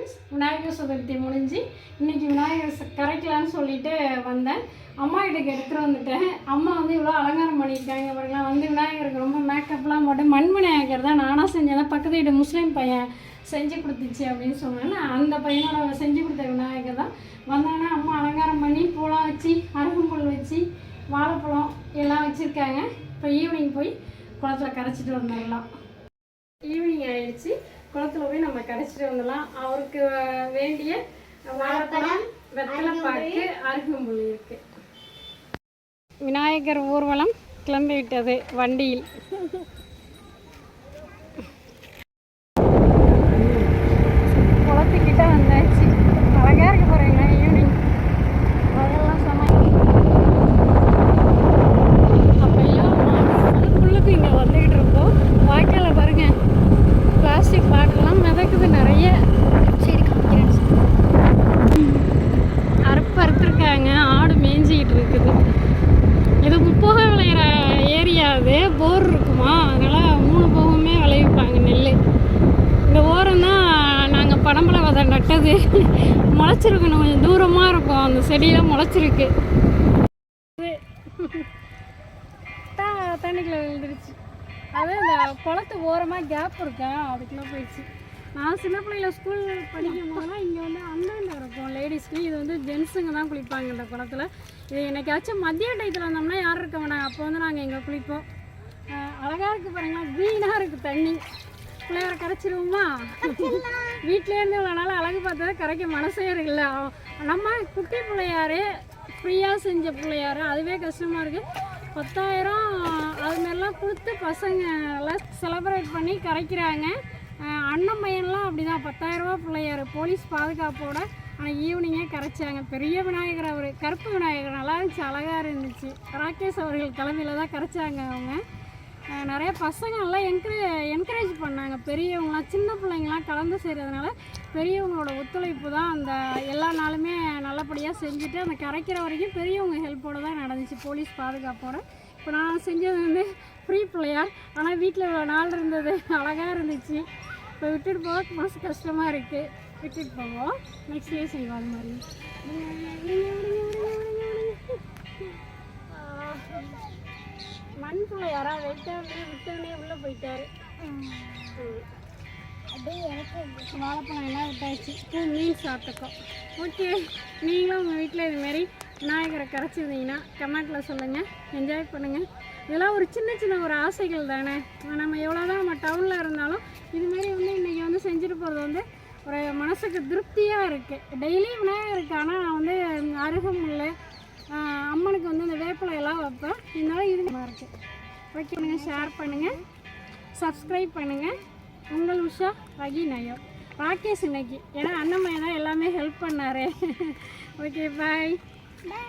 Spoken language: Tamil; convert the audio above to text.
ஃப்ரெண்ட்ஸ் விநாயகர் சதுர்த்தி முடிஞ்சு இன்றைக்கி விநாயகர் கரைக்கலான்னு சொல்லிட்டு வந்தேன். அம்மா கிட்டக்கு எடுத்துகிட்டு வந்துட்டேன். அம்மா வந்து இவ்வளோ அலங்காரம் பண்ணியிருக்காங்க பாருங்களா வந்து விநாயகருக்கு ரொம்ப மேக்கப்லாம் போட்டு மண் விநாயகர் தான் நானாக செஞ்சேன். பக்கத்து வீட்டு முஸ்லீம் பையன் செஞ்சு கொடுத்துச்சு அப்படின்னு சொன்னேன் அந்த பையனோட செஞ்சு கொடுத்த விநாயகர் தான். வந்தாங்கன்னா அம்மா அலங்காரம் பண்ணி பூலாம் வச்சு அருகம்புல் வச்சு வாழைப்பழம் எல்லாம் வச்சுருக்காங்க. இப்போ ஈவினிங் போய் குளத்தில் கரைச்சிட்டு வந்துடலாம் ஈவினிங் ஆயிடுச்சு. குளத்துல போய் நம்ம கடைச்சிட்டு வந்துடலாம். அவருக்கு வேண்டிய வாழைப்பழம் வெத்தலை பாக்கு அருகம்புல் இருக்கு. விநாயகர் ஊர்வலம் கிளம்பி விட்டது வண்டியில். ஏரியா போர் இருக்குமா? அதனால் மூணு போகமே விளைவிப்பாங்க நெல் இந்த ஓரம் தான் நாங்கள் படம்பளை விதை நட்டது. முளைச்சிருக்கணும் கொஞ்சம் தூரமாக இருக்கும். அந்த செடியெல்லாம் முளைச்சிருக்கு. தண்ணிக்குள்ள விழுந்துருச்சு. அது இந்த குளத்து ஓரமாக கேப் இருக்கேன் அதுக்குள்ளே போயிடுச்சு. நான் சின்ன பிள்ளையில ஸ்கூல் படிக்கும் போதெல்லாம் இங்கே வந்து அந்தாண்ட இருக்கும். லேடிஸ்க்கு இது வந்து ஜென்ஸுங்க தான் குளிப்பாங்க இந்த குளத்துல. இது என்னைக்காச்சும் மதிய டயத்தில் வந்தோம்னா யாரும் இருக்க மாட்டாங்க. அப்போ வந்து நாங்கள் இங்கே குளிப்போம். அழகாக இருக்குது பாருங்களா க்ரீனாக இருக்குது தண்ணி. பிள்ளையார கரைச்சிருவோமா? வீட்டிலேருந்து இவ்வளோ நாள் அழகு பார்த்ததை கரைக்க மனசே இருக்குல்ல நம்ம குட்டி பிள்ளையாரு ஃப்ரீயாக செஞ்ச பிள்ளையாரு அதுவே கஷ்டமாக இருக்குது பத்தாயிரம் அதுமாரிலாம் கொடுத்து பசங்க எல்லாம் செலப்ரேட் பண்ணி கரைக்கிறாங்க. அண்ணன் பையன்லாம் அப்படி தான் பத்தாயிரரூபா பிள்ளையார். போலீஸ் பாதுகாப்போட ஆனால் ஈவினிங்கே கரைச்சாங்க. பெரிய விநாயகர் அவர். கருப்பு விநாயகர் நல்லா இருந்துச்சு அழகாக இருந்துச்சு. ராகேஷ் அவர்கள் தலைமையில் தான் கரைச்சாங்க அவங்க. நிறைய பசங்கள்லாம் என்கரே என்கரேஜ் பண்ணாங்க. பெரியவங்களாம் சின்ன பிள்ளைங்களாம் கலந்து செய்கிறதுனால பெரியவங்களோட ஒத்துழைப்பு தான் அந்த எல்லா நாளுமே நல்லபடியாக செஞ்சுட்டு அந்த கரைக்கிற வரைக்கும் பெரியவங்க ஹெல்ப்போடு தான் நடந்துச்சு போலீஸ் பாதுகாப்போடு. இப்போ நான் செஞ்சது வந்து ஃப்ரீ பிள்ளையார். ஆனால் வீட்டில் நாள் இருந்தது அழகாக இருந்துச்சு. இப்போ விட்டுட்டு போக மனசு கஷ்டமாக இருக்குது விட்டுட்டு போவோம். நெக்ஸ்ட் டே செய்வோம் அது மாதிரி. விடுங்க, விடுங்க, விடுங்க, விடுங்க, விடுங்க. ஆ. மண் பிள்ளையாரா வெட்டவனே விட்டவனே உள்ளே போயிட்டாரு. அப்படியே எனக்கு வாழைப்பழம் எல்லாம் விட்டாச்சு. பூ மீன் சாப்பிட்டுக்கோம் ஓகே நீங்களும் உங்கள் வீட்டில் இதுமாரி விநாயகரை கரைச்சிருந்தீங்கன்னா கமெண்ட்டில் சொல்லுங்கள் என்ஜாய் பண்ணுங்கள் இதெல்லாம் ஒரு சின்ன சின்ன ஒரு ஆசைகள் தானே. நம்ம எவ்வளோ வந்து ஒரு மனசுக்கு திருப்தியாக இருக்குது டெய்லி விநாயகருக்கு ஆனால் நான் வந்து அருகமுல்லை ஆஹ் அம்மனுக்கு வந்து இந்த வேப்பிலை எல்லாம் வைப்பேன். இதனால இது இருக்குது ஓகே பண்ணுங்கள் ஷேர் பண்ணுங்கள் சப்ஸ்கிரைப் பண்ணுங்கள் உங்கள் உஷா ரகி நயோ ராகேஷ் இன்னைக்கு. ஏன்னா அண்ணன் தான் எல்லாமே ஹெல்ப் பண்ணாரு. ஓகே பாய் பாய்